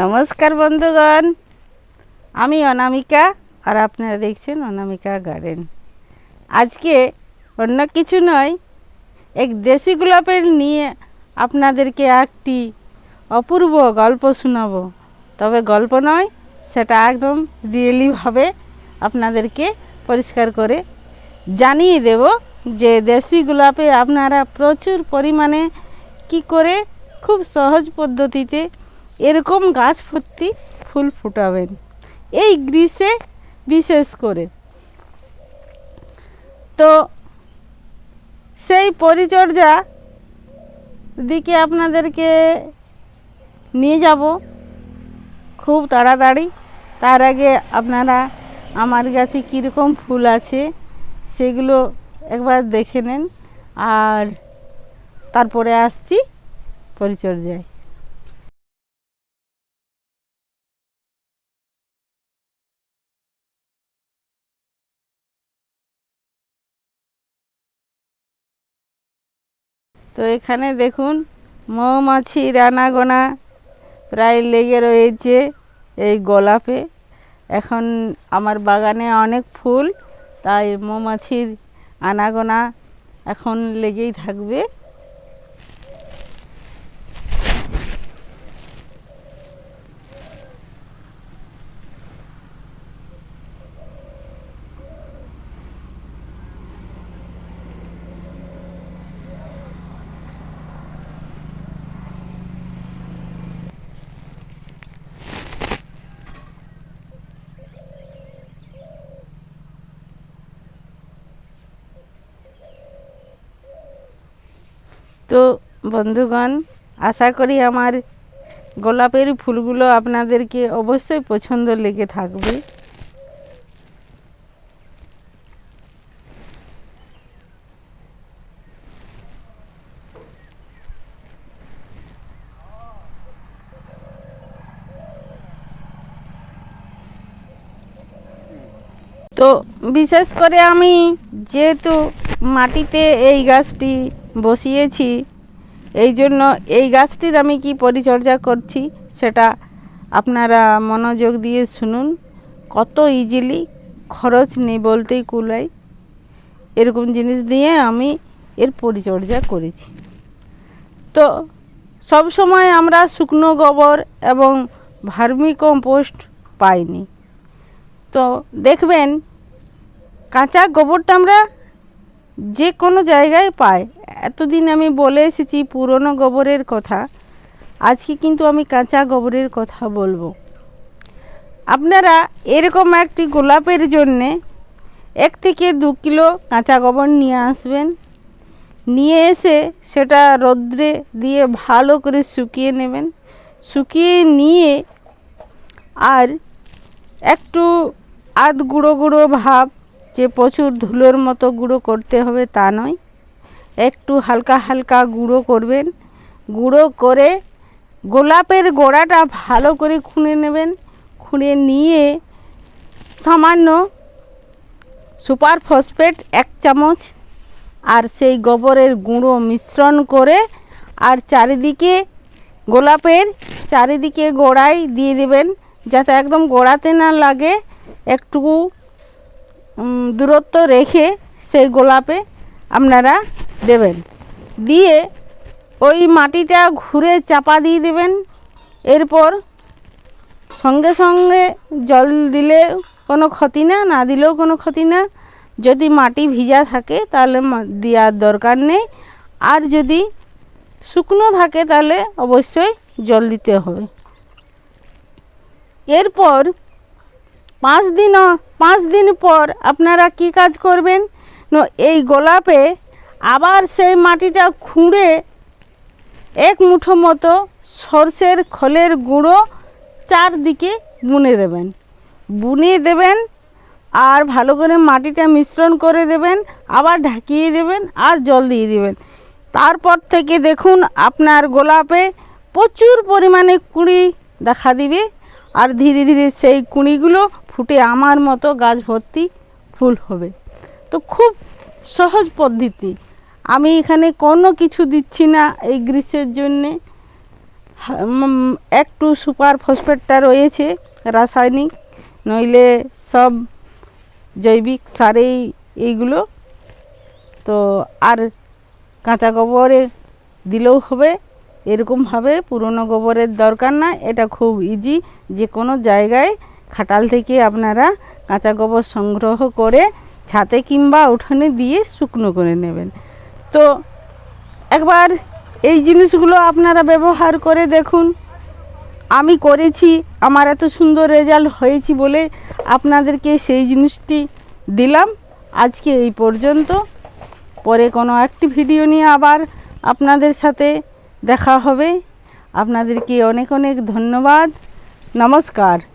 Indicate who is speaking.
Speaker 1: নমস্কার বন্ধুগণ। আমি অনামিকা, আর আপনারা দেখছেন অনামিকা গার্ডেন। আজকে অন্য কিছু নয়, এক দেশি গোলাপের নিয়ে আপনাদেরকে একটি অপূর্ব গল্প শোনাবো। তবে গল্প নয়, সেটা একদম রিয়েলিভাবে আপনাদেরকে পরিষ্কার করে জানিয়ে দেব যে দেশি গোলাপে আপনারা প্রচুর পরিমাণে কি করে খুব সহজ পদ্ধতিতে এরকম গাছ ভর্তি ফুল ফুটাবেন। এই গ্রীষ্মে বিশেষ করে। তো সেই পরিচর্যা দিকে আপনাদেরকে নিয়ে যাব খুব তাড়াতাড়ি। তার আগে আপনারা আমার কাছে কীরকম ফুল আছে সেগুলো একবার দেখে নেন। আর তারপরে আসছি পরিচর্যায়। তো এখানে দেখুন, মৌমাছি, রানাগোনা প্রায় লেগে রয়েছে এই গোলাপে। এখন আমার বাগানে অনেক ফুল, তাই মৌমাছির আনাগোনা এখন লেগেই থাকবে। তো বন্ধুগণ, আশা করি আমার গোলাপের ফুলগুলো আপনাদেরকে অবশ্যই পছন্দ লেগে থাকবে। তো বিশেষ করে আমি যেহেতু মাটিতে এই গাছটি বসিয়েছি। এই জন্য এই গাছটির আমি কি পরিচর্যা করছি সেটা আপনারা মনোযোগ দিয়ে শুনুন। কত ইজিলি খরচ নেই বলতেই কুলাই এরকম জিনিস দিয়ে আমি এর পরিচর্যা করেছি। তো সব সময় আমরা শুকনো গোবর এবং ভার্মি কম্পোস্ট পাইনি। তো দেখবেন, কাঁচা গোবরটা আমরা যে কোনো জায়গায় পায়। এতদিন আমি বলে এসেছি পুরনো গোবরের কথা। আজকে কিন্তু আমি কাঁচা গোবরের কথা বলব। আপনারা এরকম একটি গোলাপের জন্যে এক থেকে দু কিলো কাঁচা গোবর নিয়ে আসবেন। নিয়ে এসে সেটা রৌদ্রে দিয়ে ভালো করে শুকিয়ে নেবেন। শুকিয়ে নিয়ে আর একটু আধ গুঁড়ো গুঁড়ো ভাব যে প্রচুর ধুলোর মতো গুঁড়ো করতে হবে তা নয়। একটু হালকা হালকা গুঁড়ো করবেন। গুঁড়ো করে গোলাপের গোড়াটা ভালো করে খুঁড়ে নেবেন। খুঁড়ে নিয়ে সামান্য সুপার ফসফেট এক চামচ আর সেই গোবরের গুঁড়ো মিশ্রণ করে আর চারিদিকে গোলাপের চারিদিকে গোড়ায় দিয়ে দেবেন, যাতে একদম গোড়াতে না লাগে। একটু দূরত্ব রেখে সেই গোলাপে আপনারা দেবেন। দিয়ে ওই মাটিটা ঘুরে চাপা দিয়ে দেবেন। এরপর সঙ্গে সঙ্গে জল দিলে কোনো ক্ষতি না না দিলেও কোনো ক্ষতি না। যদি মাটি ভিজা থাকে তাহলে দেওয়ার দরকার নেই। আর যদি শুকনো থাকে তাহলে অবশ্যই জল দিতে হবে। এরপর পাঁচ দিন পাঁচ দিন পর আপনারা কি কাজ করবেন? এই গোলাপে আবার সেই মাটিটা খুঁড়ে এক মুঠো মতো সর্ষের খোলের গুঁড়ো চারদিকে বুনে দেবেন। বুনে দেবেন আর ভালো করে মাটিটা মিশ্রণ করে দেবেন, আবার ঢাকিয়ে দেবেন আর জল দিয়ে দেবেন। তারপর থেকে দেখুন আপনার গোলাপে প্রচুর পরিমাণে কুঁড়ি দেখা দিবে। আর ধীরে ধীরে সেই কুঁড়িগুলো ফুটে আমার মতো গাছ ভর্তি ফুল হবে। তো খুব সহজ পদ্ধতি। আমি এখানে কোনো কিছু দিচ্ছি না এই গ্রীষ্মের জন্যে। একটু সুপার ফসফেটটা রয়েছে, রাসায়নিক, নইলে সব জৈবিক সারেই এইগুলো। তো আর কাঁচা গোবরে দিলেও হবে, এরকমভাবে পুরনো গোবরের দরকার না, এটা খুব ইজি যে কোনো জায়গায় খাটাল থেকে আপনারা কাঁচা গোবর সংগ্রহ করে ছাতে কিংবা উঠোনে দিয়ে শুকনো করে নেবেন। তো একবার এই জিনিসগুলো আপনারা ব্যবহার করে দেখুন। আমি করেছি, আমার এত সুন্দর রেজাল্ট হয়েছি বলে আপনাদেরকে সেই জিনিসটি দিলাম। আজকে এই পর্যন্ত। পরে কোনো একটি ভিডিও নিয়ে আবার আপনাদের সাথে দেখা হবে। আপনাদেরকে অনেক অনেক ধন্যবাদ। নমস্কার।